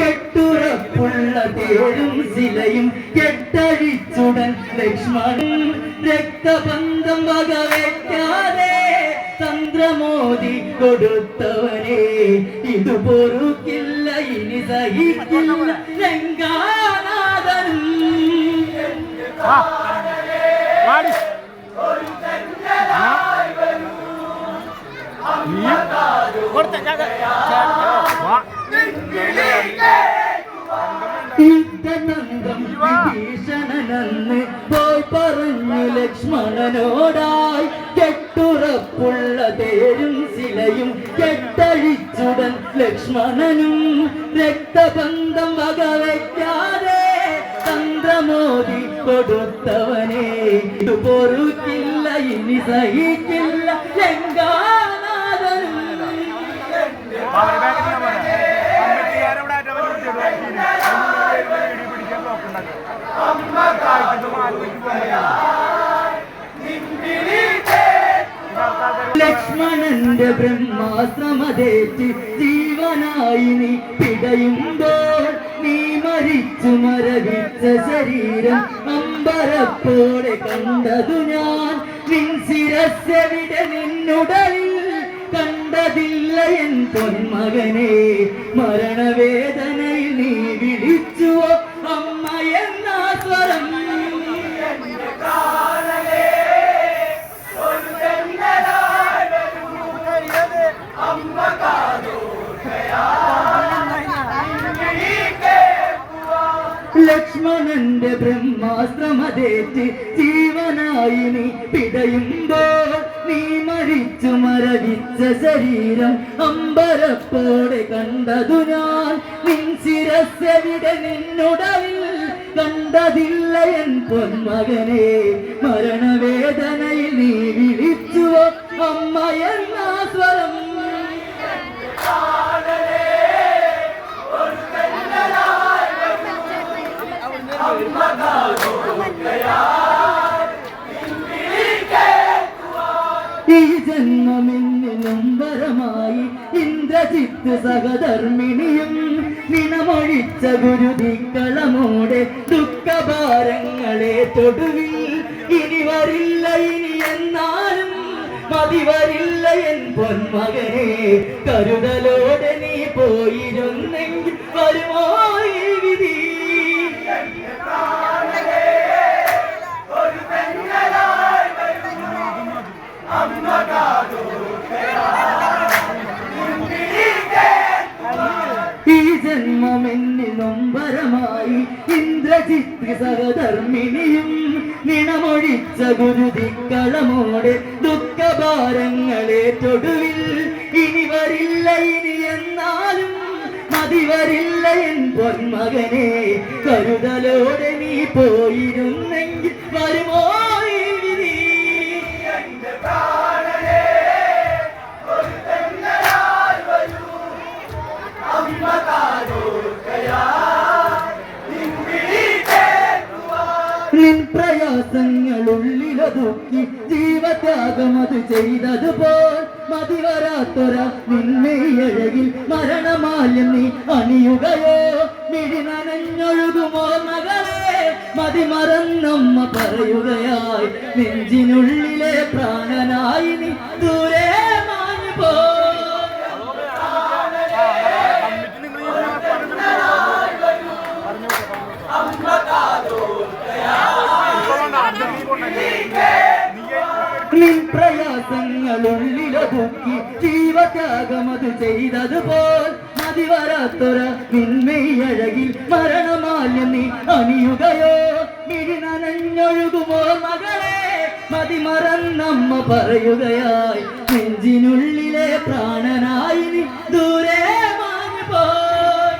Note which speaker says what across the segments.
Speaker 1: കെട്ടുറപ്പുള്ള തേരും ശിലയും കെട്ടഴിച്ചുടൻ ലക്ഷ്മണൻ രക്തബന്ധം വകവെക്കാതെ തന്ത്രമോദി കൊടുത്തവനെ. ഇത് പൊറുക്കില്ല ഇനി സഹിക്കില്ല ലങ്കാനാഥനും
Speaker 2: വാടി നീ കൊടുത്ത
Speaker 1: വിഭീഷണനെന്ന് പോയി പറഞ്ഞു ലക്ഷ്മണനോടായി. കെട്ടുറപ്പുള്ള തേരും ശിലയും കെട്ടഴിച്ചുടൻ ലക്ഷ്മണനും. രക്തബന്ധം വകവയ്ക്കാതെ തന്ത്രമോദി കൊടുത്തവനെ. ഇത് പൊറുക്കില്ല ഇനി സഹിക്കില്ല. ലങ്കാനാഥനും. ലക്ഷ്മണന്റെ ബ്രഹ്മാശ്രമതേറ്റ് ജീവനായി നീ പിടയുമ്പോൾ നീ മരിച്ചു മരവിച്ച ശരീരം അമ്പരപ്പോടെ കണ്ടതു ഞാൻ. നിൻ ശിരസ്സെവിടെ നിന്നുടലിൽ കണ്ടതില്ല എൻ പൊന്മകനെ മരണവേദനയിൽ നീ ബ്രഹ്മാസ്ത്രമതേറ്റ് ജീവനായി നീ പിടയുമ്പോൾ നീ മരിച്ചു മരവിച്ച ശരീരം അമ്പരപ്പോടെ കണ്ടതു ഞാൻ. നിൻ ശിരസ്സെവിടെ നിന്നുടവിൽ കണ്ടതില്ല എൻ പൊന്മകനെ. മരണവേദനയിൽ നീ വിളിച്ചുവോ? അമ്മയെന്നാ സ്വരം സ്വരം. ഈ ജന്മമെന്നിലും വരമായി ഇന്ദ്രജിത്ത് സഹധർമ്മിണിയും നിണമൊഴിച്ച ഗുരുതിക്കളമോടെ ദുഃഖഭാരങ്ങളെ തൊടുവിൽ ഇനി വരില്ല ഇനി എന്നാലും മതി വരില്ല എൻ പൊന്മകനെ കരുതലോടെ നീ പോയിരുന്നെങ്കിൽ വരുമോ ഈ ജന്മമെന്നിൽ നൊമ്പരമായി ഇന്ദ്രജിത്ത് സഹധർമ്മിണിയും നിണമൊഴിച്ച ഗുരുതിക്കളമോടെ ദുഃഖഭാരങ്ങളെ തൊടുവിൽ ഇനി വരില്ല ഇനി എന്നാലും മതി എൻ പൊന്മകനെ. കരുതലോടെ നീ പോയിരുന്നെങ്കിൽ വരുമോ ജീവത്യാഗം അത് ചെയ്തതുപോൽ മതിവരാത്തൊര നിന്നെയഴകിൽ മരണമാല്യം നീ അണിയുകയോ? മിഴി നനഞ്ഞൊഴുകുമോ മകളെ മതി മറന്നമ്മ പറയുകയായി നെഞ്ചിനുള്ളിലെ പ്രാണനായി നീ ദൂരെ പ്രയാസങ്ങളുള്ളിലൊതുക്കി ജീവത്യാഗമത് ചെയ്തതുപോൽ മതിവരാത്തൊര നിന്മയഴകിൽ മരണമാല്യം നീ അണിയുകയോ? മിഴി നനഞ്ഞൊഴുകുമോ മകളെ? മതി മറന്നമ്മ പറയുകയായി നെഞ്ചിനുള്ളിലെ പ്രാണനായി നീ ദൂരെ മാഞ്ഞു പോയി.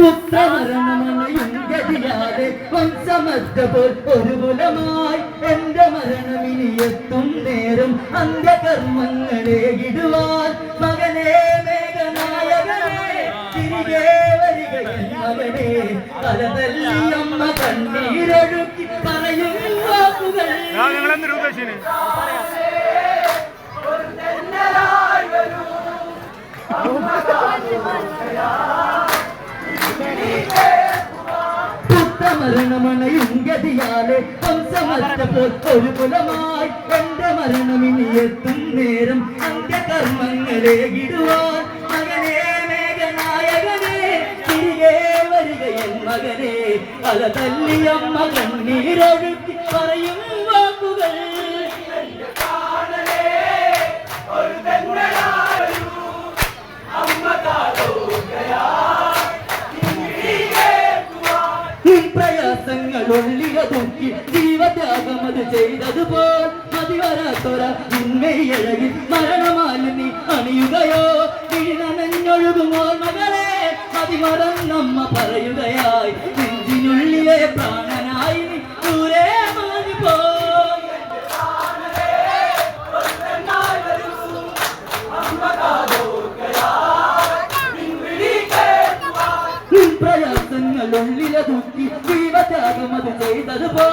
Speaker 1: പുത്രമരണമണയുംഗതിയാതെ വംശമറ്റ പോൽ ഒരു കുലമായി എന്റെ മരണം ഇനി എത്തും നേരം അന്ത്യകർമ്മങ്ങളെ ഇടുവാൻ. മകനെ മേഘനായകനെ തിരികെ വരിക മകനെ തലതല്ലി അമ്മ കണ്ണീരൊഴുക്കി
Speaker 2: പറയും വാക്കുകൾ.
Speaker 1: ഒരു പുത്രമരണമണയും ഗതിയാലെ വംശമറ്റപ്പോൾ ഒരു കുലമായി എന്റെ മരണം ഇനി എത്തും നേരം അന്ത്യകർമ്മങ്ങളെ ഇടുവാൻ. മകനെ മേഘനായകനെ തിരികെ വരികയൻ മകനെ അല തല്ലിയമ്മ കണ്ണീരൊഴുക്കി പറയും വാക്കുകൾ. ഒള്ളിയതൊക്കി ജീവത്യാഗമത് ചെയ്തതുപോൽ മതിവരാത്തൊര ഉന്മയഴകി മരണമാലി നീ അണിയുകയോ. വീണനഞ്ഞൊഴുകുമോ മകളെ നമ്മ പറയുകയായി. നെഞ്ചിനുള്ളിലെ പ്രാണനായി നീ ദൂരെ പ്രയാസങ്ങൾ ചെയ്തത് പോ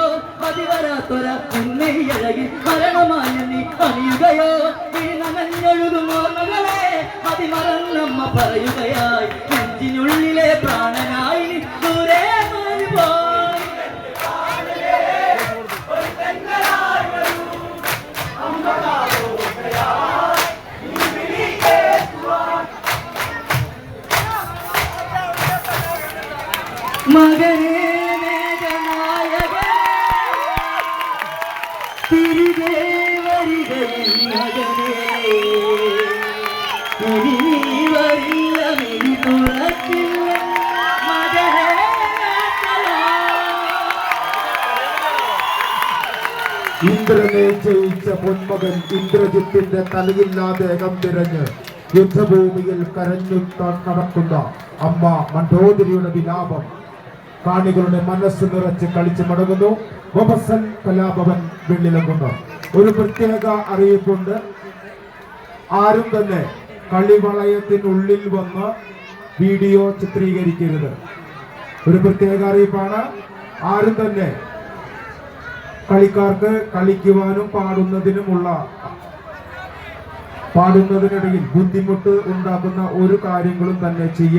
Speaker 1: അതിവരാത്തൊര മതിവരാത്തൊര അഴകി മരണമായി നീ അണിയുകയോ വീണമഞ്ഞൊഴുകുമോ മകളെ അതിമറന്നമ്മ പറയുകയായി. നെഞ്ചിനുള്ളിലെ പ്രാണനായി മകനേ
Speaker 3: ഇന്ദ്രനെ ജയിച്ച പൊന്മകൻ ഇന്ദ്രജിത്തിന്റെ തലയില്ലാതെ അകം തിരഞ്ഞ് യുദ്ധഭൂമിയിൽ കരഞ്ഞു നടക്കുന്ന അമ്മ മണ്ഡോദരിയുടെ വിലാപം കാണികളുടെ മനസ്സ് നിറച്ച് കളിച്ചു മടങ്ങുന്നു. ബൊബസൻ കലാഭവൻ വെള്ളിലങ്കുന്ന്. ഒരു പ്രത്യേക അറിയിപ്പുണ്ട്. ആരും തന്നെ കളിവളയത്തിനുള്ളിൽ വന്ന് വീഡിയോ ചിത്രീകരിക്കരുത്. ഒരു പ്രത്യേക അറിയിപ്പാണ്. ആരും തന്നെ കളിക്കാർക്ക് കളിക്കുവാനും പാടുന്നതിനുമുള്ള പാടുന്നതിനിടയിൽ ബുദ്ധിമുട്ട് ഉണ്ടാക്കുന്ന ഒരു കാര്യങ്ങളും തന്നെ ചെയ്യ